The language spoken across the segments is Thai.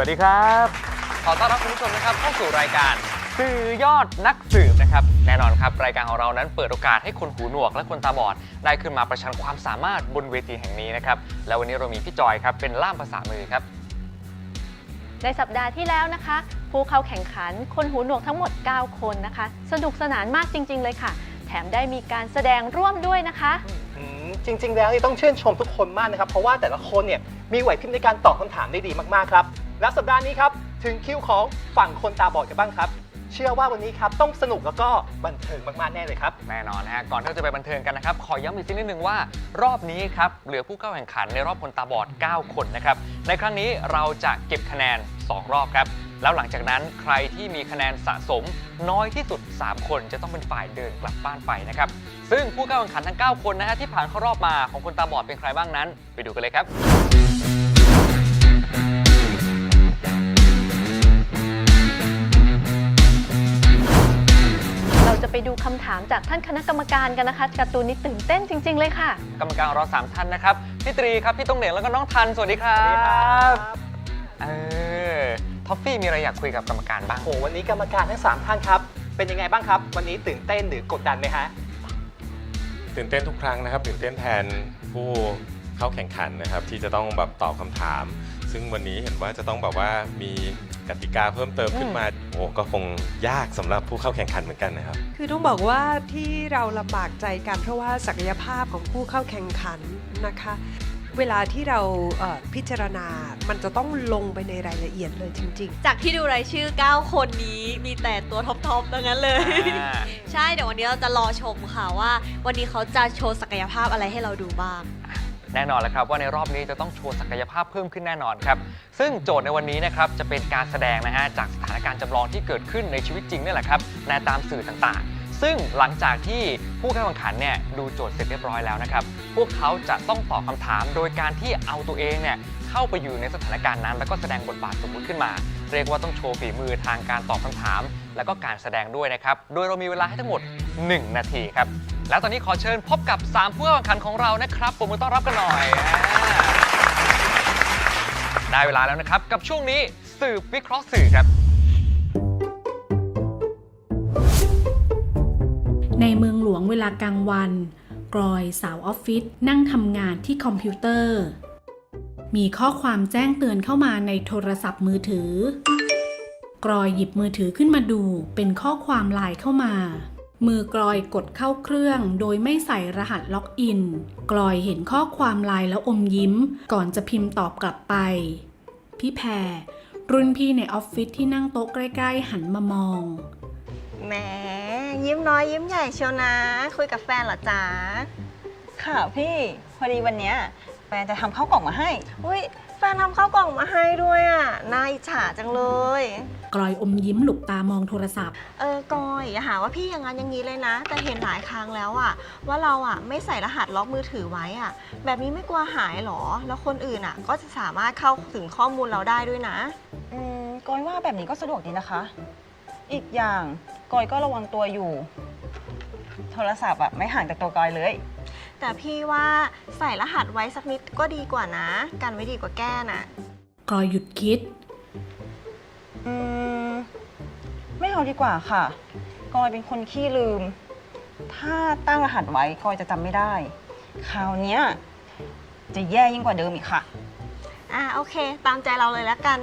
วัสดีครับ ขอต้อนรับคุณผู้ชมนะครับเข้าสู่รายการสื่อยอดนักสืบนะครับ แน่นอนครับรายการของเรานั้นเปิดโอกาสให้คนหูหนวกและคนตาบอด ได้ขึ้นมาประชันความสามารถบนเวทีแห่งนี้นะครับ แล้ววันนี้เรามีพี่จอยครับเป็นล่ามภาษามือครับ ในสัปดาห์ที่แล้วนะคะ ผู้เข้าแข่งขันคนหูหนวกทั้งหมด 9 คนนะคะ สนุกสนานมากจริง ๆ เลยค่ะ แถมได้มีการแสดงร่วมด้วยนะคะ อืมจริง ๆ แล้วนี่ต้องชื่นชมทุกคนมากนะครับ เพราะว่าแต่ละคนเนี่ยมีไหวพริบในการตอบคำถามได้ดีมากๆครับ และสัปดาห์นี้ครับถึงคิวของฝั่งคนตาบอดกันบ้างครับ เชื่อว่าวันนี้ครับต้องสนุกแล้วก็บันเทิงมากๆแน่เลยครับ แน่นอนนะฮะก่อนที่เราจะไปบันเทิงกันนะครับ ขอย้ำอีกสักนิดนึงว่ารอบนี้ครับเหลือผู้เข้าแข่งขันในรอบคนตาบอด 9 คนนะครับ ในครั้งนี้เราจะเก็บคะแนน 2 รอบครับ แล้วหลังจากนั้นใครที่มีคะแนนสะสม น้อยที่สุด 3 คนจะต้องเป็นฝ่ายเดินกลับบ้านไปนะครับ ซึ่งผู้เข้าแข่งขันทั้ง 9 คนนะฮะที่ผ่านเข้ารอบมาของคนตาบอดเป็นใครบ้างนั้น ไปดูกันเลยครับ จะไปดูคำถามจากท่านคณะกรรมการกันนะคะการ์ตูนนี้ตื่นเต้นจริง ๆ เลยค่ะ กรรมการของเราสามท่านนะครับพี่ตรีครับพี่ตงเหน่งแล้วก็น้องทันสวัสดีครับเออท็อฟฟี่มีอะไรอยากคุยกับกรรมการบ้าง โอ้โหวันนี้กรรมการทั้งสามท่านครับ เป็นยังไงบ้างครับ วันนี้ตื่นเต้นหรือกดดันไหมฮะ ตื่นเต้นทุกครั้งนะครับ ตื่นเต้นแทนผู้เข้าแข่งขันนะครับ ที่จะต้องแบบตอบคำถาม ซึ่งวันนี้เห็นว่าจะต้องแบบว่ามีกติกาเพิ่มเติมขึ้นมา โอ้ก็คงยากสำหรับผู้เข้าแข่งขันเหมือนกันนะครับ คือต้องบอกว่าที่เราลำบากใจกันเพราะว่าศักยภาพของผู้เข้าแข่งขันนะคะ เวลาที่เราเอ่อพิจารณา มันจะต้องลงไปในรายละเอียดเลยจริง จากที่ดูรายชื่อ 9 คนนี้มีแต่ตัวท็อปๆทั้งนั้นเลยอ่าใช่ เดี๋ยววันนี้เราจะรอชมค่ะว่า วันนี้เขาจะโชว์ศักยภาพอะไรให้เราดูบ้าง แน่นอนแล้วครับว่าในรอบนี้จะต้องโชว์ศักยภาพเพิ่มขึ้นแน่นอนครับ ซึ่งโจทย์ในวันนี้นะครับจะเป็นการแสดงนะฮะจากสถานการณ์จำลองที่เกิดขึ้นในชีวิตจริงนี่แหละครับในตามสื่อต่างๆ ซึ่งหลังจากที่ผู้เข้าแข่งขันเนี่ยดูโจทย์เสร็จเรียบร้อยแล้วนะครับ พวกเขาจะต้องตอบคำถาม โดยการที่เอาตัวเองเนี่ยเข้าไปอยู่ในสถานการณ์นั้น แล้วก็แสดงบทบาทสมมุติขึ้นมา เรียกว่าต้องโชว์ฝีมือทางการตอบคำถาม แล้วก็การแสดงด้วยนะครับ โดยเรามีเวลาให้ทั้งหมด 1 นาทีครับ แล้วตอนนี้ขอเชิญพบกับ 3 ผู้เข้าแข่งขันของเรานะครับปรบมือต้อนรับกันหน่อยได้เวลาแล้วนะครับ กับช่วงนี้สืบวิเคราะห์สื่อครับ ในเมืองหลวงเวลากลางวัน กรอยสาวออฟฟิศนั่งทำงานที่คอมพิวเตอร์ มีข้อความแจ้งเตือนเข้ามาในโทรศัพท์มือถือ กรอยหยิบมือถือขึ้นมาดูเป็นข้อความไลน์เข้ามา มือกรอยกดเข้าเครื่อง โดยไม่ใส่รหัสล็อกอิน กรอยเห็นข้อความไลน์แล้วอมยิ้ม ก่อนจะพิมพ์ตอบกลับไป พี่แพรรุ่นพี่ในออฟฟิศที่นั่งโต๊ะใกล้ๆ หันมามอง แหมยิ้มน้อยยิ้มใหญ่เชียวนะ คุยกับแฟนเหรอจ๊ะค่ะพี่ พอดีวันเนี้ย แฟนจะทำข้าวกล่องมาให้ อุ้ยแฟนทำข้าวกล่องมาให้ด้วยอะน่าอิจฉาจังเลยกรอยอมยิ้มหลุบตามองโทรศัพท์ เออกอยอย่าหาว่าพี่อย่างนั้นอย่างนี้เลยนะ แต่เห็นหลายครั้งแล้วอะว่าเราอะไม่ใส่รหัสล็อกมือถือไว้อะแบบนี้ไม่กลัวหายเหรอ แล้วคนอื่นอะก็จะสามารถเข้าถึงข้อมูลเราได้ด้วยนะ อืมกอยว่าแบบนี้ก็สะดวกดีนะคะ อีกอย่างกอยก็ระวังตัวอยู่ โทรศัพท์อะไม่ห่างจากตัวกอยเลย แต่พี่ว่าใส่รหัสไว้สักนิดก็ดีกว่านะ กันไว้ดีกว่าแก้น่ะกรอยหยุดคิด อืม ไม่เอาดีกว่าค่ะ กอยเป็นคนขี้ลืม ถ้าตั้งรหัสไว้กอยจะจำไม่ได้ คราวเนี้ยจะแย่ยิ่งกว่าเดิมอีกค่ะ อ่าโอเค ตามใจเราเลยแล้วกัน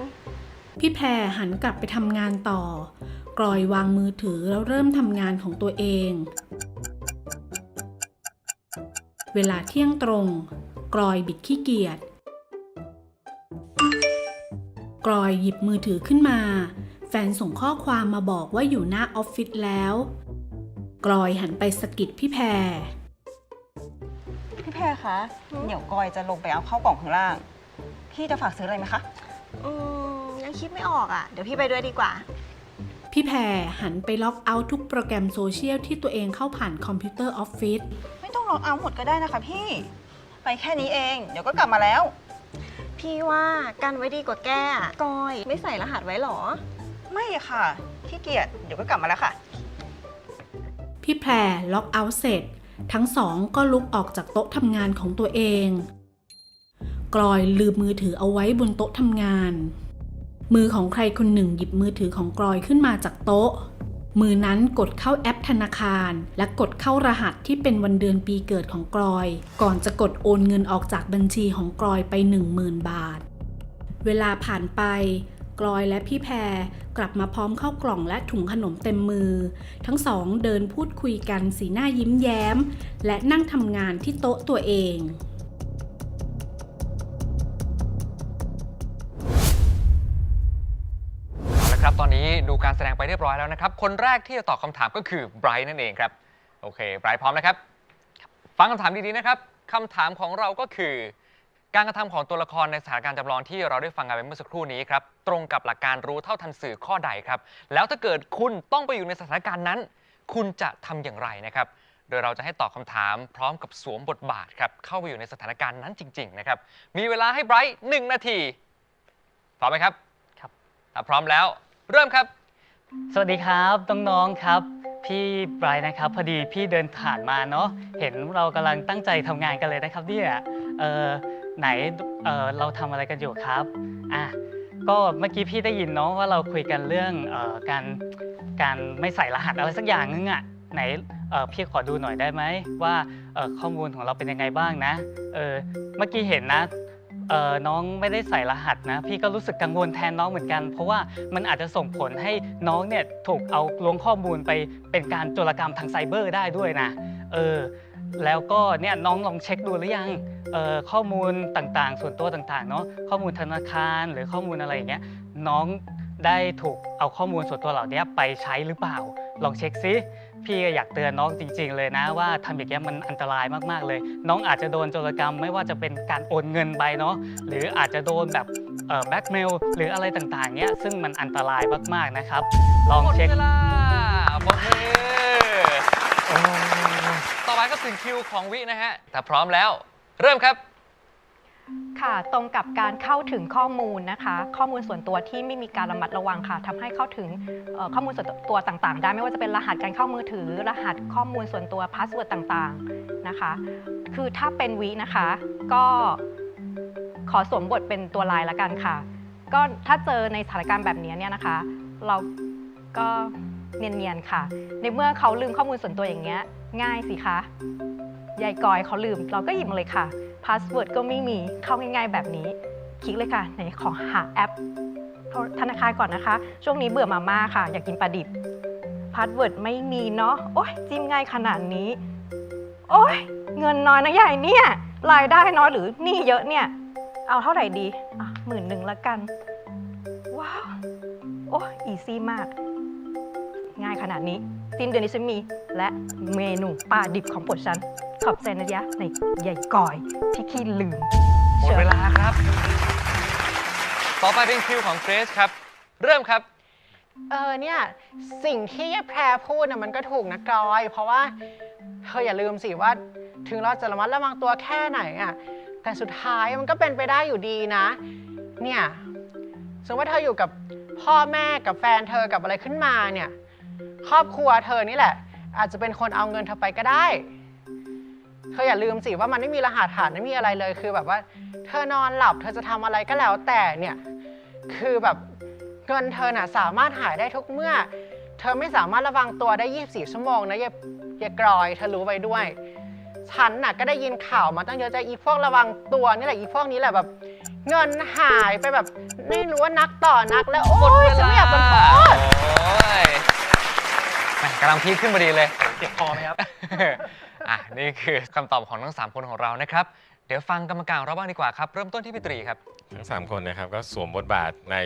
พี่แพรหันกลับไปทำงานต่อกรอยวางมือถือแล้วเริ่มทำงานของตัวเอง เวลาเที่ยงตรง กรอยบิดขี้เกียจ กรอยหยิบมือถือขึ้นมา แฟนส่งข้อความมาบอกว่าอยู่หน้าออฟฟิศแล้ว กรอยหันไปสะกิดพี่แพร พี่แพรคะ เดี๋ยวกอยจะลงไปเอาเข้าวกล่องข้างล่าง พี่จะฝากซื้ออะไรไหมคะ อืมยังคิดไม่ออกอะ เดี๋ยวพี่ไปด้วยดีกว่า พี่แพรหันไปล็อกเอาท์ทุกโปรแกรมโซเชียลที่ตัวเองเข้าผ่านคอมพิวเตอร์ออฟฟิศไม่ต้อง ล็อกเอาท์หมดก็ได้นะคะพี่ ไปแค่นี้เอง เดี๋ยวก็กลับมาแล้ว พี่ว่ากันไว้ดีกว่าแก้อะกอย ไม่ใส่รหัสไว้หรอ ไม่ค่ะขี้เกียจเดี๋ยวก็กลับมาแล้วค่ะ พี่แพรล็อกเอาท์เสร็จ ทั้งสองก็ลุกออกจากโต๊ะทำงานของตัวเอง กลอยลืมมือถือเอาไว้บนโต๊ะทำงาน มือของใครคนหนึ่งหยิบมือถือของกรอยขึ้นมาจากโต๊ะ มือนั้นกดเข้าแอปธนาคาร และกดเข้ารหัสที่เป็นวันเดือนปีเกิดของกรอย ก่อนจะกดโอนเงินออกจากบัญชีของกรอยไป 10,000 บาท เวลาผ่านไปกรอยและพี่แพรกลับมาพร้อมเข้ากล่องและถุงขนมเต็มมือ ทั้งสองเดินพูดคุยกันสีหน้ายิ้มแย้ม และนั่งทำงานที่โต๊ะตัวเอง การแสดงไปเรียบร้อยแล้วนะครับ คนแรกที่จะตอบคำถามก็คือไบรท์นั่นเองครับ โอเคไบรท์พร้อมนะครับ ฟังคำถามดีๆนะครับคำถามของเราก็คือ การกระทำของตัวละครในสถานการณ์จำลองที่เราได้ฟังกันไปเมื่อสักครู่นี้ครับ ตรงกับหลักการรู้เท่าทันสื่อข้อใดครับ แล้วถ้าเกิดคุณต้องไปอยู่ในสถานการณ์นั้น คุณจะทำอย่างไรนะครับ โดยเราจะให้ตอบคำถามพร้อมกับสวมบทบาทครับ เข้าไปอยู่ในสถานการณ์นั้นจริง ๆ นะครับ มีเวลาให้ไบรท์หนึ่งนาที พร้อมไหมครับ ครับ ถ้าพร้อมแล้ว เริ่มครับ สวัสดีครับน้องๆครับ พี่ไบรท์นะครับพอดีพี่เดินผ่านมาเนาะเห็นเรากำลังตั้งใจทำงานกันเลยนะครับเนี่ยเออไหนเออเราทำอะไรกันอยู่ครับอะก็เมื่อกี้พี่ได้ยินเนาะว่าเราคุยกันเรื่องเออการการไม่ใส่รหัสอะไรสักอย่างนึงอะไหนเออพี่ขอดูหน่อยได้ไหมว่าเออข้อมูลของเราเป็นยังไงบ้างนะเออเมื่อกี้เห็นนะ เออน้องไม่ได้ใส่รหัสนะ พี่ก็รู้สึกกังวลแทนน้องเหมือนกัน เพราะว่ามันอาจจะส่งผลให้น้องเนี่ยถูกเอาลวงข้อมูลไปเป็นการโจรกรรมทางไซเบอร์ได้ด้วยนะเออแล้วก็เนี่ยน้องลองเช็คดูหรือยังเออข้อมูลต่างๆ ส่วนตัวต่างๆเนาะข้อมูลธนาคารหรือข้อมูลอะไรอย่างเงี้ยน้อง ได้ถูกเอาข้อมูลส่วนตัวเหล่านี้ไปใช้หรือเปล่า ลองเช็คซิพี่ก็อยากเตือนน้องจริง ๆ เลยนะ ว่าทำอย่างเงี้ยมันอันตรายมากๆเลย น้องอาจจะโดนโจรกรรมไม่ว่าจะเป็นการโอนเงินไปเนาะหรืออาจจะโดนแบบแบ็กเมลหรืออะไรต่างๆเนี้ยซึ่งมันอันตรายมากๆนะครับ ลองหมดเช็คเวลาหมดมือต่อไปก็ถึงคิวของวินะฮะแต่พร้อมแล้ว เริ่มครับ ค่ะ ตรงกับการเข้าถึงข้อมูลนะคะ ข้อมูลส่วนตัวที่ไม่มีการระมัดระวังค่ะทำให้เข้าถึงข้อมูลส่วนตัวต่างๆ ได้ไม่ว่าจะเป็นรหัสการเข้ามือถือ รหัสข้อมูลส่วนตัวพาสเวิร์ดต่างๆนะคะ คือถ้าเป็นวินะคะ ก็ขอสวมบทเป็นตัวลายละกันค่ะ ก็ถ้าเจอในสถานการณ์แบบนี้เนี่ยนะคะ เราก็เนียนๆค่ะ ในเมื่อเขาลืมข้อมูลส่วนตัวอย่างเงี้ย ง่ายสิคะยายกอยเขาลืม เราก็หยิบมาเลยค่ะ พาสเวิร์ดก็ไม่มีเข้าง่ายๆแบบนี้ คลิกเลยค่ะไหนขอหาแอปธนาคารก่อนนะคะ ช่วงนี้เบื่อมาม่าค่ะ อยากกินปลาดิบพาสเวิร์ดไม่มีเนาะโอ้ยจิ้มง่ายขนาดนี้ โอ้ยเงินน้อยนะใหญ่เนี่ยรายได้น้อยหรือหนี่เยอะเนี่ย เอาเท่าไหร่ดีอะหมื่นหนึ่งละกัน ว้าว โอ้อีซี่มาก ง่ายขนาดนี้สิ้นเดือนนี้ฉันมี และเมนูปลาดิบของโปรดฉัน ขอบใจนะยะในใหญ่ก่อยที่ขี้ลืมหมดเวลาครับ ต่อไปเป็นคิวของเกรซครับ เริ่มครับ เออเนี่ยสิ่งที่แพรพูดน่ะมันก็ถูกนะกรอย เพราะว่าเธออย่าลืมสิว่า ถึงเราจะระมัดระวังตัวแค่ไหนอะแต่สุดท้ายมันก็เป็นไปได้อยู่ดีนะ เนี่ยสมมติว่าเธออยู่กับพ่อแม่กับแฟนเธอกับอะไรขึ้นมาเนี่ย ครอบครัวเธอนี่แหละ อาจจะเป็นคนเอาเงินเธอไปก็ได้เธออย่าลืมสิว่ามันไม่มีรหัสฐานไม่มีอะไรเลยคือแบบว่า เธอนอนหลับ เธอจะทำอะไรก็แล้วแต่เนี่ยคือแบบเงินเธอน่ะสามารถหายได้ทุกเมื่อ เธอไม่สามารถระวังตัวได้ 24 ชั่วโมงนะอย่าอย่ากรอย เธอรู้ไว้ด้วย ฉันน่ะก็ได้ยินข่าวมาตั้งเยอะจะอีพวกระวังตัวนี่แหละอีพวกนี้แหละแบบ เงินหายไปแบบไม่รู้ว่านักต่อนักแล้วโอ๊ยฉันไม่อยากเป็นโทษโอ้ยแหม่กำลังพีคขึ้นพอดีเลยเจ็บคอไหมครับ อะนี่คือคำตอบของทั้ง3คนของเรานะครับ เดี๋ยวฟังกรรมการของเราบ้างดีกว่าครับ เริ่มต้นที่พี่ตรีครับ ทั้ง 3 คนนะครับก็สวมบทบาทใน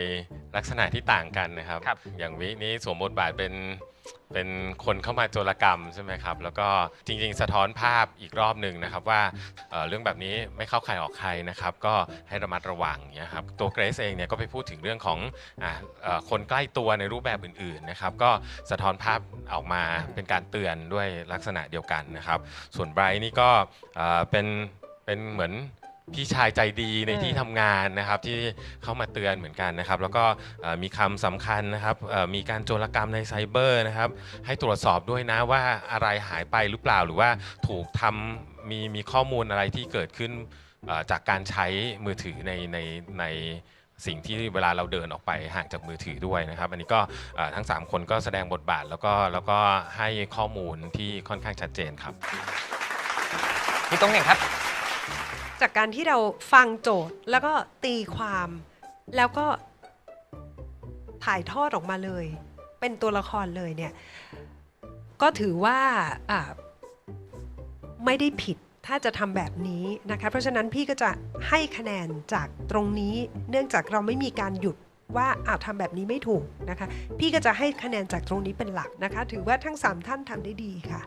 ลักษณะที่ต่างกันนะครับ ครับ อย่างวินี้สวมบทบาทเป็น เป็นคนเข้ามาโจรกรรมใช่ไหมครับ แล้วก็จริงๆ สะท้อนภาพอีกรอบหนึ่งนะครับว่าเเรื่องแบบนี้ไม่เข้าใครออกใครนะครับ ก็ให้ระมัดระวังนี่ยครับตัวเกรซเองเนี่ยก็ไปพูดถึงเรื่องของออคนใกล้ตัวในรูปแบบอื่นๆนะครับ ก็สะท้อนภาพออกมาเป็นการเตือนด้วยลักษณะเดียวกันนะครับ ส่วนไบรท์นี่ก็เเป็นเป็นเหมือน พี่ชายใจดีในที่ทำงานนะครับที่เข้ามาเตือนเหมือนกันนะครับ แล้วก็เอ่อมีคำสำคัญนะครับเอ่อมีการโจรกรรมในไซเบอร์นะครับ ให้ตรวจสอบด้วยนะว่าอะไรหายไปหรือเปล่าหรือว่าถูกทำมีมีข้อมูลอะไรที่เกิดขึ้นเอ่อจากการใช้มือถือในในในสิ่งที่เวลาเราเดินออกไปห่างจากมือถือด้วยนะครับ อันนี้ก็เอ่อทั้ง 3 คนก็แสดงบทบาทแล้วก็แล้วก็ให้ข้อมูลที่ค่อนข้างชัดเจนครับ พี่ตรงเหน่งครับ จากการที่เราฟังโจทย์แล้วก็ตีความ แล้วก็ถ่ายทอดออกมาเลย เป็นตัวละครเลยเนี่ย ก็ถือว่าไม่ได้ผิดถ้าจะทำแบบนี้นะคะ เพราะฉะนั้นพี่ก็จะให้คะแนนจากตรงนี้ เนื่องจากเราไม่มีการหยุดว่าอาวทำแบบนี้ไม่ถูกนะคะ พี่ก็จะให้คะแนนจากตรงนี้เป็นหลักนะคะ ถือว่าทั้งสามท่านทำได้ดีค่ะ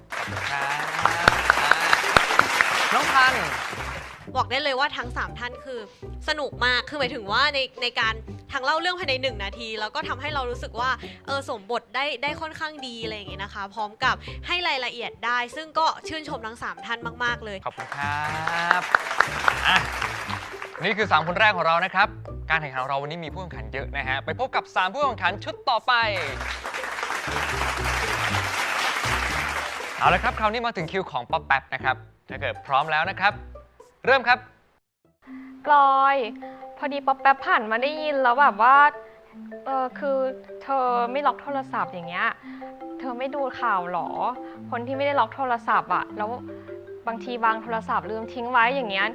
น้องพัน บอกได้เลยว่าทั้ง 3 ท่านคือสนุกมาก คือหมายถึงว่าในในการทั้งเล่าเรื่องภายใน 1 นาที แล้วก็ทำให้เรารู้สึกว่าเออสมบทได้ได้ค่อนข้างดีอะไรอย่างเงี้ยนะคะ พร้อมกับให้รายละเอียดได้ ซึ่งก็ชื่นชมทั้ง 3 ท่านมาก ๆ เลย ขอบคุณครับนี่คือ 3 คนแรกของเรานะครับ การแข่งขันเราวันนี้มีผู้แข่งขันเยอะนะฮะ ไปพบกับ 3 ผู้แข่งขันชุดต่อไป เอาละครับ คราวนี้มาถึงคิวของป๊อปแป๊บนะครับ ถ้าเกิดพร้อมแล้วนะครับ เริ่มครับ กลอย พอดีป๊อปแป๊บผ่านมาได้ยินแล้วแบบว่าเออคือเธอไม่ล็อกโทรศัพท์อย่างเงี้ย เธอไม่ดูข่าวหรอ คนที่ไม่ได้ล็อกโทรศัพท์อะแล้วบางทีวางโทรศัพท์ลืมทิ้งไว้อย่างเงี้ย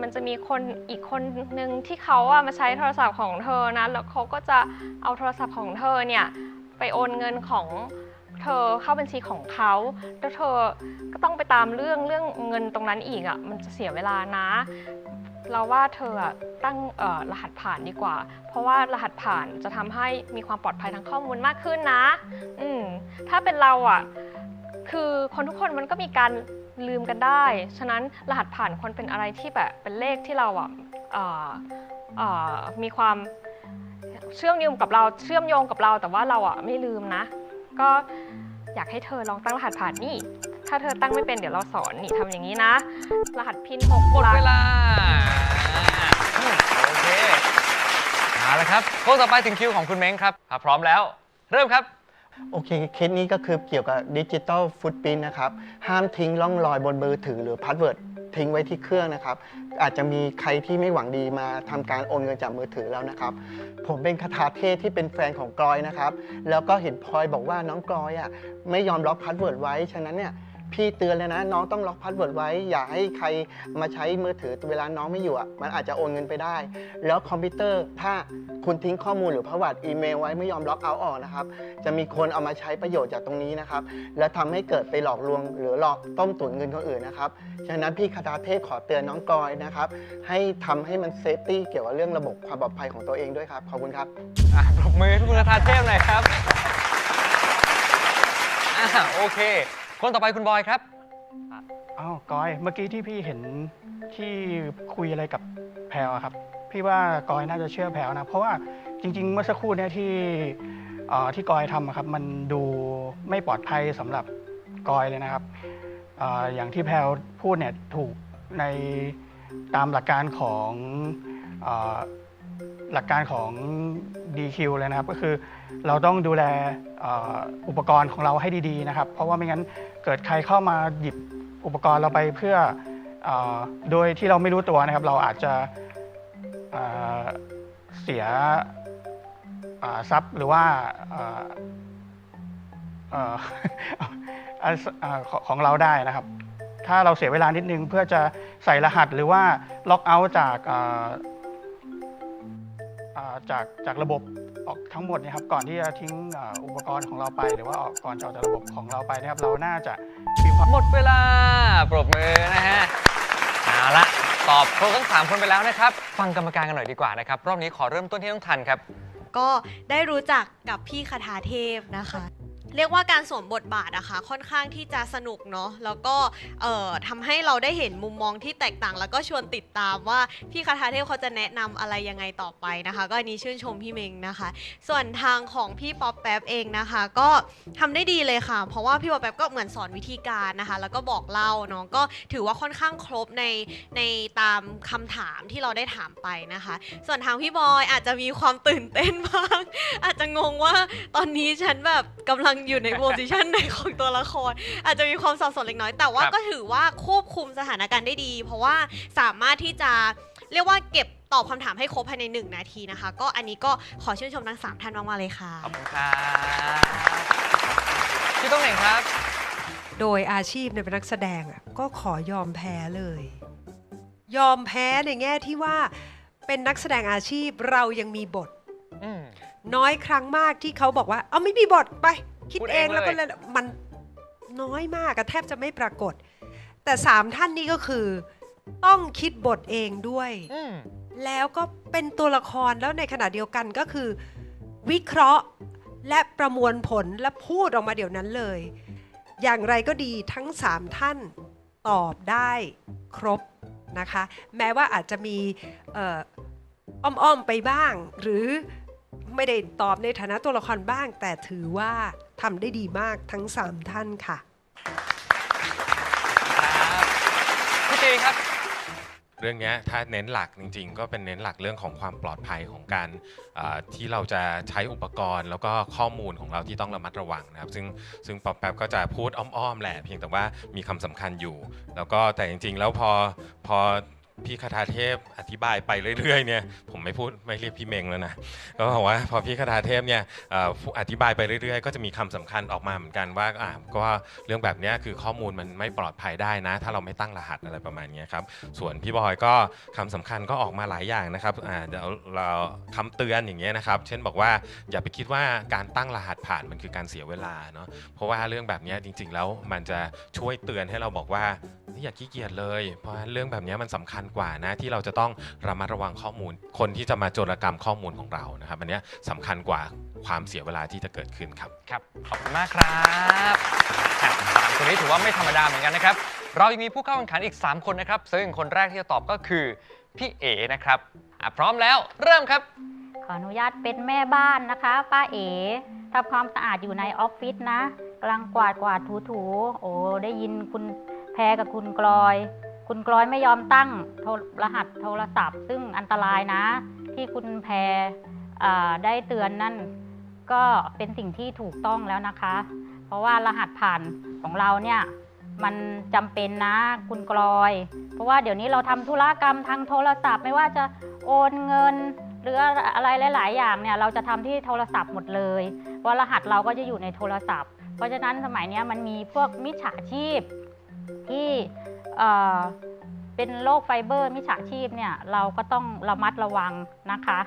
มันจะมีคนอีกคนนึงที่เขาอะมาใช้โทรศัพท์ของเธอนะ แล้วเขาก็จะเอาโทรศัพท์ของเธอเนี่ยไปโอนเงินของ เธอเข้าบัญชีของเขาแล้วเธอก็ต้องไปตามเรื่องเรื่องเงินตรงนั้นอีกอะมันจะเสียเวลานะ เราว่าเธอตั้งรหัสผ่านดีกว่า เพราะว่ารหัสผ่านจะทำให้มีความปลอดภัยทางข้อมูลมากขึ้นนะ อืมถ้าเป็นเราอะคือคนทุกคนมันก็มีการลืมกันได้ ฉะนั้นรหัสผ่านควรเป็นอะไรที่แบบเป็นเลขที่เราอะเอ่อเอ่อมีความเชื่อมโยงกับเราเชื่อมโยงกับเราแต่ว่าเราอะไม่ลืมนะ ก็อยากให้เธอลองตั้งรหัสผ่านนี่ ถ้าเธอตั้งไม่เป็นเดี๋ยวเราสอนนี่ทำอย่างนี้นะ รหัสพินหกหมดลักเวลาอืมโอเคเอาละครับ โค้งต่อไปถึงคิวของคุณเม้งครับถ้าพร้อมแล้ว เริ่มครับ โอเค เคสนี้ก็คือเกี่ยวกับดิจิตอลฟุตพิ้นะครับ ห้ามทิ้งร่องรอยบนมือถือหรือพาสเวิร์ดทิ้งไว้ที่เครื่องนะครับ อาจจะมีใครที่ไม่หวังดีมาทำการโอนเงินจากมือถือแล้วนะครับ ผมเป็นคาถาเทพที่เป็นแฟนของกลอยนะครับ แล้วก็เห็นพลอยบอกว่าน้องกลอยอะไม่ยอมล็อกพาสเวิร์ดไว้ ฉะนั้นเนี่ย พี่เตือนเลยนะ น้องต้องล็อกพาสเวิร์ดไว้ อย่าให้ใครมาใช้มือถือเวลาน้องไม่อยู่อะมันอาจจะโอนเงินไปได้ แล้วคอมพิวเตอร์ถ้าคุณทิ้งข้อมูลหรือประวัติอีเมลไว้ไม่ยอมล็อกเอาท์ออกนะครับจะมีคนเอามาใช้ประโยชน์จากตรงนี้นะครับและทำให้เกิดไปหลอกลวง หรือหลอกต้มตุ๋นเงินคนอื่นนะครับฉะนั้นพี่คาถาเทพขอเตือนน้องกอยนะครับให้ทำให้มันเซฟตี้เกี่ยวกับเรื่องระบบความปลอดภัยของตัวเองด้วยครับขอบคุณครับอะปรบมือให้คุณคาทาเทพหน่อยครับอะโอเค คนต่อไปคุณบอยครับ อ้าวกอย เมื่อกี้ที่พี่เห็นที่คุยอะไรกับแพลวอะครับ พี่ว่ากอยน่าจะเชื่อแพลวนะ เพราะว่าจริง ๆ เมื่อสักครู่เนี่ยที่เอ่อที่กอยทำอะครับ มันดูไม่ปลอดภัยสำหรับกอยเลยนะครับเอออย่างที่แพลวพูดเนี่ยถูกในตามหลักการของเอ่อหลักการของ DQ เลยนะครับ ก็คือเราต้องดูแลเอ่ออุปกรณ์ของเราให้ดีๆนะครับ เพราะว่าไม่งั้น เกิดใครเข้ามาหยิบอุปกรณ์เราไปเพื่ออโดยที่เราไม่รู้ตัวนะครับ เราอาจจะเเสียทรัพย์หรือว่าอ่อเอ่ออะอ่าของเราได้นะครับ ถ้าเราเสียเวลานิดนึงเพื่อจะใส่รหัสหรือว่าล็อกเอาท์จากจากจากระบบ ออกทั้งหมดเนะครับก่อนที่จะทิ้งอ่าอุปกรณ์ของเราไป หรือว่าออกก่อนจะออกจากระบบของเราไปนะครับ เราน่าจะมีความหมดเวลาปรบมือนะฮะเอาละตอบครบทั้ง3คนไปแล้วนะครับ ฟังกรรมการกันหน่อยดีกว่านะครับ รอบนี้ขอเริ่มต้นที่น้องทันครับ ก็ได้รู้จักกับพี่คาถาเทพนะคะ เรียกว่าการสวมบทบาทนะคะค่อนข้างที่จะสนุกเนาะแล้วก็เอ่อทำให้เราได้เห็นมุมมองที่แตกต่าง แล้วก็ชวนติดตามว่าพี่คาถาเทพเขาจะแนะนำอะไรยังไงต่อไปนะคะ ก็อันนี้ชื่นชมพี่เมงนะคะ ส่วนทางของพี่ป๊อปแป๊บเองนะคะ ก็ทำได้ดีเลยค่ะ เพราะว่าพี่ป๊อปแป๊บก็เหมือนสอนวิธีการนะคะ แล้วก็บอกเล่าเนาะก็ถือว่าค่อนข้างครบในในตามคำถามที่เราได้ถามไปนะคะ ส่วนทางพี่บอยอาจจะมีความตื่นเต้นบ้าง อาจจะงงว่าตอนนี้ฉันแบบกำลังอยู่ในโพสิชันไหนของตัวละคร อาจจะมีความสับสนเล็กน้อย แต่ว่าครับ ก็ถือว่าควบคุมสถานการณ์ได้ดี เพราะว่าสามารถที่จะเรียกว่าเก็บตอบคำถามให้ครบภายใน 1 นาทีนะคะ ก็อันนี้ก็ขอชื่นชมทั้ง 3 ท่านมากๆเลยค่ะ ขอบคุณครับพี่ต้องเหน่งครับ โดยอาชีพเนี่ยเป็นนักแสดงอะก็ขอยอมแพ้เลย ยอมแพ้ในแง่ที่ว่าเป็นนักแสดงอาชีพเรายังมีบท อืม น้อยครั้งมากที่เขาบอกว่า เอาไม่มีบทไป คิดพูดเอเองงแล้วก็เลยเล่นมันน้อยมากอะแทบจะไม่ปรากฏ แต่สามท่านนี้ก็คือ ต้องคิดบทเองด้วยอืมแล้วก็เป็นตัวละครแล้วในขณะเดียวกันก็คือ วิเคราะห์และประมวลผลและพูดออกมาเดี๋ยวนั้นเลย อย่างไรก็ดีทั้ง3ท่านตอบได้ครบนะคะ แม้ว่าอาจจะมีเอ่ออ้อมๆไปบ้างหรือ ไม่ได้ตอบในฐานะตัวละครบ้าง แต่ถือว่าทำได้ดีมากทั้ง 3 ท่านค่ะพี่ตีครับ เรื่องนี้ถ้าเน้นหลักจริง ๆ ก็เป็นเน้นหลักเรื่องของความปลอดภัยของการที่เราจะใช้อุปกรณ์ แล้วก็ข้อมูลของเราที่ต้องระมัดระวังนะครับ ซึ่งซึ่งปอปแป๊บก็จะพูดอ้อมๆแหละเพียงแต่ว่ามีคำสำคัญอยู่ แล้วก็แต่จริง ๆ แล้วพอพอ พี่คาถาเทพอธิบายไปเรื่อยๆเนี่ยผมไม่พูดไม่เรียกพี่เมงแล้วนะก็บอกว่าพอพี่คาถาเทพเนี่ยออธิบายไปเรื่อยๆ ก็จะมีคำสำคัญออกมาเหมือนกันว่าอ่าก็เรื่องแบบนี้คือข้อมูลมันไม่ปลอดภัยได้นะ ถ้าเราไม่ตั้งรหัสอะไรประมาณนี้ครับส่วนพี่บอยก็คำสำคัญก็ออกมาหลายอย่างนะครับอ่าเดี๋ยวเราคำเตือนอย่างเงี้ยนะครับ เช่นบอกว่าอย่าไปคิดว่าการตั้งรหัสผ่านมันคือการเสียเวลาเนาะเพราะว่าเรื่องแบบนี้จริง ๆ แล้วมันจะช่วยเตือนให้เราบอกว่าอย่าขี้เกียจเลย เพราะเรื่องแบบนี้มันสำคัญกว่านะที่เราจะต้องระมัดระวังข้อมูล คนที่จะมาโจรกรรมข้อมูลของเรานะครับอันเนี้ยสำคัญกว่าความเสียเวลาที่จะเกิดขึ้นครับครับขอบคุณมากครับอะสามคนนี้ถือว่าไม่ธรรมดาเหมือนกันนะครับ เรายังมีผู้เข้าแข่งขันอีก 3 คนนะครับ ซึ่งคนแรกที่จะตอบก็คือพี่เอ๋นะครับอะพร้อมแล้วเริ่มครับ ขออนุญาตเป็นแม่บ้านนะคะ ป้าเอ๋ทำความสะอาดอยู่ในออฟฟิศนะกำลังกวาดกวาดถูถูโอ้ได้ยินคุณแพรกับคุณกลอย คุณกลอยไม่ยอมตั้งโทรหัสโทรศัพท์ ซึ่งอันตรายนะ ที่คุณแพรได้เตือนนั่นก็เป็นสิ่งที่ถูกต้องแล้วนะคะ เพราะว่ารหัสผ่านของเราเนี่ยมันจำเป็นนะคุณกลอย เพราะว่าเดี๋ยวนี้เราทำธุรกรรมทางโทรศัพท์ไม่ว่าจะโอนเงิน หรืออะไรหลาย ๆ อย่างเนี่ยเราจะทำที่โทรศัพท์หมดเลยเพรารหัสเราก็จะอยู่ในโทรศัพท์ เพราะฉะนั้นสมัยนี้มันมีพวกมิจฉาชีพที่ เอ่อเป็นโรคไฟเบอร์มิจฉาชีพเนี่ยเราก็ต้องระมัดระวังนะคะ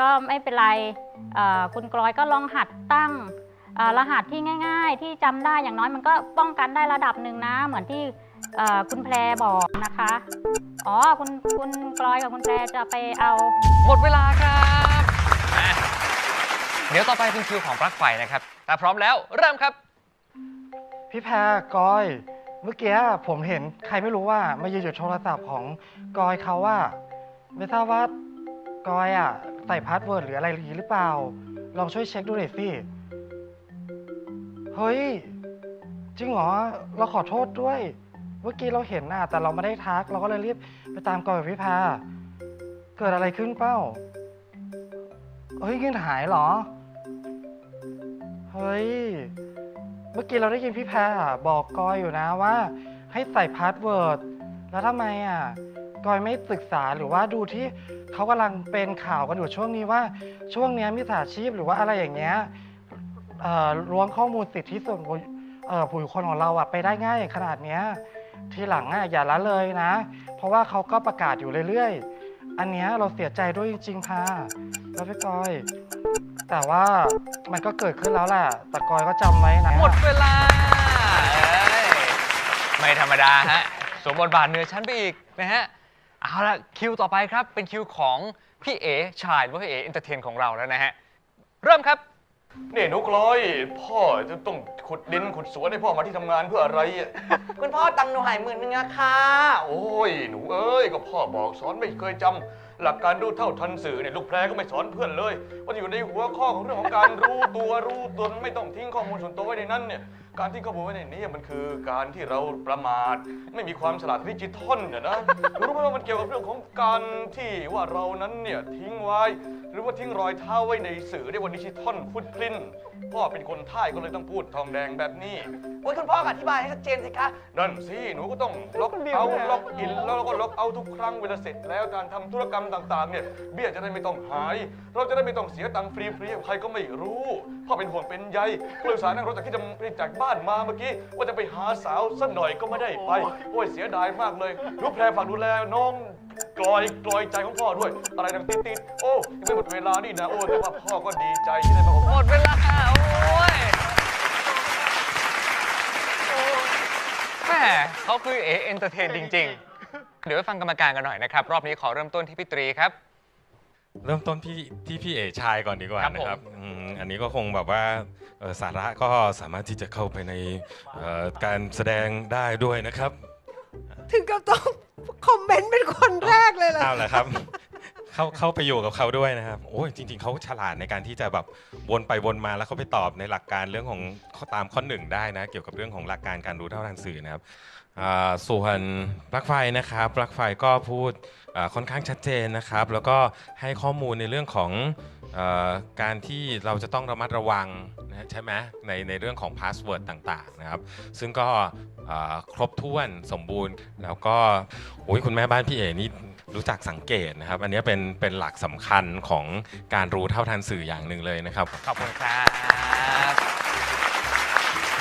ก็ไม่เป็นไรเอ่อคุณกลอยก็ลองหัดตั้งเอ่อรหัสที่ง่าย ๆ ที่จำได้อย่างน้อยมันก็ป้องกันได้ระดับหนึ่งนะ เหมือนที่เอ่อคุณแพรบอกนะคะ อ๋อคุณคุณกลอยกับคุณแพรจะไปเอาหมดเวลาครับอะเดี๋ยวต่อไปเป็นคิวของปลั๊กไฟนะครับแต่พร้อมแล้วเริ่มครับ พี่แพรกอย เมื่อกี้ผมเห็นใครไม่รู้ว่ามายืนอยู่โทรศัพท์ของกอยเขาว่า ไม่ทราบว่ากอยอะใส่พาสเวิร์ดหรืออะไรอย่างนี้หรือเปล่า ลองช่วยเช็คดูหน่อยสิ เฮ้ย จริงเหรอ เราขอโทษด้วย เมื่อกี้เราเห็นน่ะแต่เราไม่ได้ทัก เราก็เลยรีบไปตามกอยกับพี่แพรเกิดอะไรขึ้นเป้า เฮ้ยเงินหายเหรอ เฮ้ย เมื่อกี้เราได้ยินพี่แพรอะบอกกอยอยู่นะว่า ให้ใส่พาสเวิร์ดแล้วทำไมอะกอยไม่ศึกษาหรือว่าดูที่เขากำลังเป็นข่าวกันอยู่ช่วงนี้ว่าช่วงเนี้ยมิจฉาชีพหรือว่าอะไรอย่างเงี้ยเอ่อล้วงข้อมูลสิทธิส่วนบุคเอ่อผู้บุคคลของเราอะไปได้ง่ายขนาดเนี้ยทีหลังอะอย่าละเลยนะ เพราะว่าเขาก็ประกาศอยู่เรื่อยๆ อันเนี้ยเราเสียใจด้วยจริงๆค่ะ แล้วพี่กอย แต่ว่ามันก็เกิดขึ้นแล้วแหละแต่กอยก็จำไว้นะหมดเวลาเอ้ยไม่ธรรมดาฮะสวมบทบาทเหนือชั้นไปอีกนะฮะ เอาละคิวต่อไปครับ เป็นคิวของพี่เอ๋ชายหรือว่าพี่เอ๋เอนเตอร์เทนของเราแล้วนะฮะ เริ่มครับ นี่หนุกลอย พ่อจะต้องขุดดินขุดสวนให้พ่อมาที่ทำงานเพื่ออะไรอะ คุณพ่อตังค์หนูหายหมื่นนึงอะค่ะ โอ้ย หนูเอ้ย ก็พ่อบอกสอนไม่เคยจำ หลักการรู้เท่าทันสื่อเนี่ยลูกแพรก็ไม่สอนเพื่อนเลยว่าอยู่ในหัวข้อของเรื่องของการรู้ตัวรู้ตนไม่ต้องทิ้งข้อมูลส่วนตัวไว้ในนั้นเนี่ยการทิ้งข้อมูลไว้ในนี้มันคือการที่เราประมาทไม่มีความฉลาดดิจิทัลเนี่ยนะรู้ไหมว่ามันเกี่ยวกับเรื่องของการที่ว่าเรานั้นเนี่ยทิ้งไว้ รือว่าทิ้งรอยเท้าไว้ในสื่อเรียกว่าดิจิตอลฟุตพรินพ่อเป็นคนท่ายก็เลยต้องพูดทองแดงแบบนี้ โอ้ยคุณพ่ออธิบายให้ชัดเจนสิคะนั่นสิหนูก็ต้องล็อกเอาท์ล็อกอินแล้วก็ล็อกเอาท์ทุกครั้งเวลาเสร็จแล้วการทำธุรกรรมต่างๆเนี่ยเบี้ยจะได้ไม่ต้องหาย เราจะได้ไม่ต้องเสียตังค์ฟรีๆใครก็ไม่รู้พ่อเป็นห่วงเป็นใยก็เลยอุตสาห์นั่งรถจากที่จะจากบ้านมาเมื่อกี้ว่าจะไปหาสาวสักหน่อยก็ไม่ได้ไปโอ้ยเสียดายมากเลยลูกแพรฝากดูแลน้อง กลอยกลอยใจของพ่อด้วย อะไรดังติดๆโอ้ยังไม่หมดเวลานี่นะ โอ้แต่ว่าพ่อก็ดีใจที่ได้มาพบหมดเวลาโอ้ยแหมเขาคือเอเอนเตอร์เทนจริง ๆ เดี๋ยวไปฟังกรรมการกันหน่อยนะครับ รอบนี้ขอเริ่มต้นที่พี่ตรีครับ เริ่มต้นพี่ที่พี่เอชายก่อนดีกว่าครับผม นะครับอืมอันนี้ก็คงแบบว่าเอ่อสาระก็สามารถที่จะเข้าไปในเอ่อการแสดงได้ด้วยนะครับ ถึงกับต้องคอมเมนต์เป็นคนแรกเลยเหรอเอาละครับ เข้าเข้าไปอยู่กับเขาด้วยนะครับ โอ้ยจริง ๆเขาฉลาดในการที่จะแบบวนไปวนมาแล้วเขาไปตอบในหลักการเรื่องของตามข้อหนึ่งได้นะ เกี่ยวกับเรื่องของหลักการการรู้เท่าทันสื่อนะครับอ่าส่วนปลั๊กไฟนะครับปลั๊กไฟก็พูดอ่าค่อนข้างชัดเจนนะครับ แล้วก็ให้ข้อมูลในเรื่องของ การที่เราจะต้องระมัดระวังนะใช่ไหมในในเรื่องของพาสเวิร์ดต่างๆนะครับ ซึ่งก็ครบถ้วนสมบูรณ์ แล้วก็โอ้ยคุณแม่บ้านพี่เอนี่รู้จักสังเกตนะครับ อันนี้เป็นเป็นหลักสำคัญของการรู้เท่าทันสื่ออย่างหนึ่งเลยนะครับ ขอบคุณครับ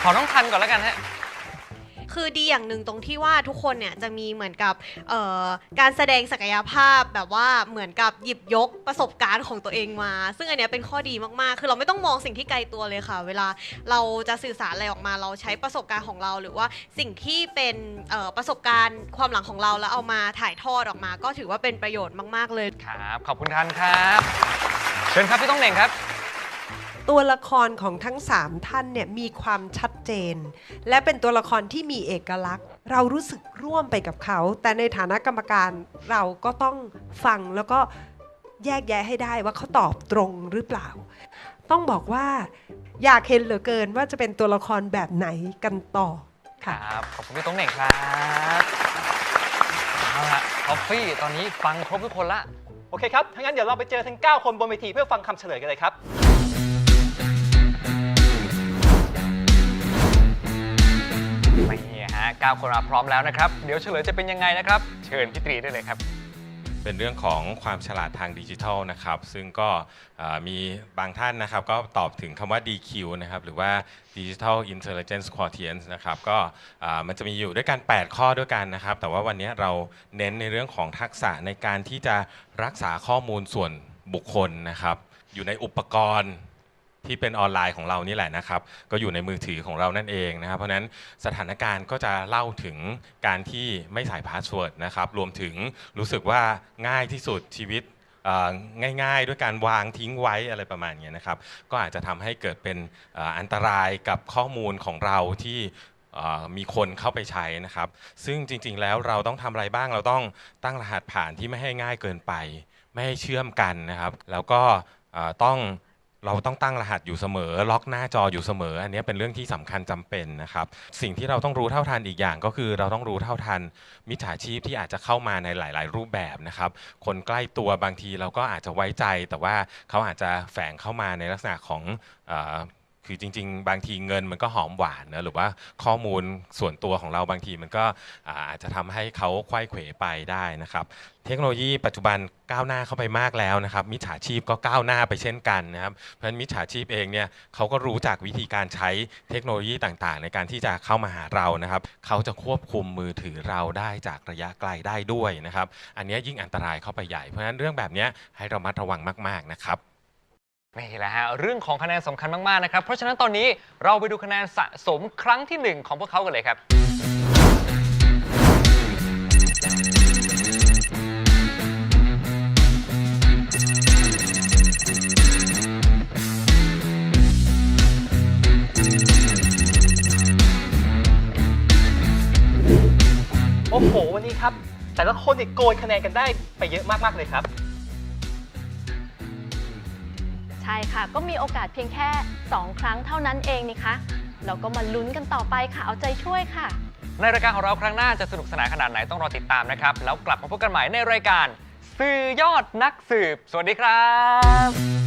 ขอน้องทันก่อนแล้วกันฮะ คือดีอย่างหนึ่งตรงที่ว่าทุกคนเนี่ยจะมีเหมือนกับการแสดงศักยภาพแบบว่าเหมือนกับหยิบยกประสบการณ์ของตัวเองมา ซึ่งอันเนี้ยเป็นข้อดีมากๆ คือเราไม่ต้องมองสิ่งที่ไกลตัวเลยค่ะ เวลาเราจะสื่อสารอะไรออกมาเราใช้ประสบการณ์ของเรา หรือว่าสิ่งที่เป็นประสบการณ์ความหลังของเราแล้วเอามาถ่ายทอดออกมา ก็ถือว่าเป็นประโยชน์มาก ๆเลยครับขอบคุณทันครับ เชิญครับพี่ต้องเหน่งครับ ตัวละครของทั้ง 3 ท่านเนี่ยมีความชัดเจน และเป็นตัวละครที่มีเอกลักษณ์ เรารู้สึกร่วมไปกับเขา แต่ในฐานะกรรมการเราก็ต้องฟังแล้วก็แยกแยะให้ได้ว่าเขาตอบตรงหรือเปล่า ต้องบอกว่าอยากเห็นเหลือเกินว่าจะเป็นตัวละครแบบไหนกันต่อครับขอบคุณพี่ต้องเหน่งครับเอาละท็อฟฟี่ตอนนี้ฟังครบทุกคนละ โอเคครับ ถ้างั้นเดี๋ยวเราไปเจอทั้ง 9 คนบนเวทีเพื่อฟังคำเฉลยกันเลยครับ นี่ฮะเก้าคนมาพร้อมแล้วนะครับ เดี๋ยวเฉลยจะเป็นยังไงนะครับ เชิญพี่ตรีได้เลยครับ เป็นเรื่องของความฉลาดทางดิจิทัลนะครับ ซึ่งก็เอ่อมีบางท่านนะครับ ก็ตอบถึงคำว่า DQ นะครับ หรือว่า Digital Intelligence Quotient นะครับ ก็อ่ามันจะมีอยู่ด้วยกัน 8 ข้อด้วยกันนะครับ แต่ว่าวันนี้เราเน้นในเรื่องของทักษะในการที่จะรักษาข้อมูลส่วนบุคคลนะครับ อยู่ในอุปกรณ์ ที่เป็นออนไลน์ของเรานี่แหละนะครับ ก็อยู่ในมือถือของเรานั่นเองนะครับ เพราะนั้นสถานการณ์ก็จะเล่าถึงการที่ไม่ใส่พาสเวิร์ดนะครับรวมถึงรู้สึกว่าง่ายที่สุดชีวิตง่ายๆ ด้วยการวางทิ้งไว้อะไรประมาณนี้นะครับ ก็อาจจะทำให้เกิดเป็นอันตรายกับข้อมูลของเราที่มีคนเข้าไปใช้นะครับ ซึ่งจริงๆแล้วเราต้องทำอะไรบ้างเราต้องตั้งรหัสผ่านที่ไม่ให้ง่ายเกินไป ไม่ให้เชื่อมกันนะครับ แล้วก็ต้อง เราต้องตั้งรหัสอยู่เสมอ ล็อกหน้าจออยู่เสมอ อันนี้เป็นเรื่องที่สำคัญจำเป็นนะครับ สิ่งที่เราต้องรู้เท่าทันอีกอย่างก็คือ เราต้องรู้เท่าทันมิจฉาชีพที่อาจจะเข้ามาในหลาย ๆ รูปแบบนะครับ คนใกล้ตัวบางทีเราก็อาจจะไว้ใจ แต่ว่าเขาอาจจะแฝงเข้ามาในลักษณะของ คือจริง ๆ บางทีเงินมันก็หอมหวานนะหรือว่าข้อมูลส่วนตัวของเราบางทีมันก็อาจจะทำให้เขาควยเขวไปได้นะครับ เทคโนโลยีปัจจุบันก้าวหน้าเข้าไปมากแล้วนะครับมิจฉาชีพก็ก้าวหน้าไปเช่นกันนะครับเพราะฉะนั้นมิจฉาชีพเองเนี่ยเขาก็รู้จากวิธีการใช้เทคโนโลยีต่างๆ ในการที่จะเข้ามาหาเรานะครับเขาจะควบคุมมือถือเราได้จากระยะไกลได้ด้วยนะครับ อันนี้ยิ่งอันตรายเข้าไปใหญ่เพราะฉะนั้นเรื่องแบบนี้ให้เระมัดระวังมาก ๆนะครับ นี่แหละฮะเรื่องของคะแนนสำคัญมาก ๆ นะครับ เพราะฉะนั้นตอนนี้เราไปดูคะแนนสะสมครั้งที่1ของพวกเขากันเลยครับ โอ้โห วันนี้ครับ แต่ละคนเนี่ยโกยคะแนนกันได้ไปเยอะมาก ๆ เลยครับ ใช่ค่ะ ก็มีโอกาสเพียงแค่ 2 ครั้งเท่านั้นเองนี่คะเราก็มาลุ้นกันต่อไปค่ะ เอาใจช่วยค่ะ ในรายการของเราครั้งหน้าจะสนุกสนานขนาดไหนต้องรอติดตามนะครับ แล้วกลับมาพบกันใหม่ในรายการ สื่อยอดนักสืบ สวัสดีครับ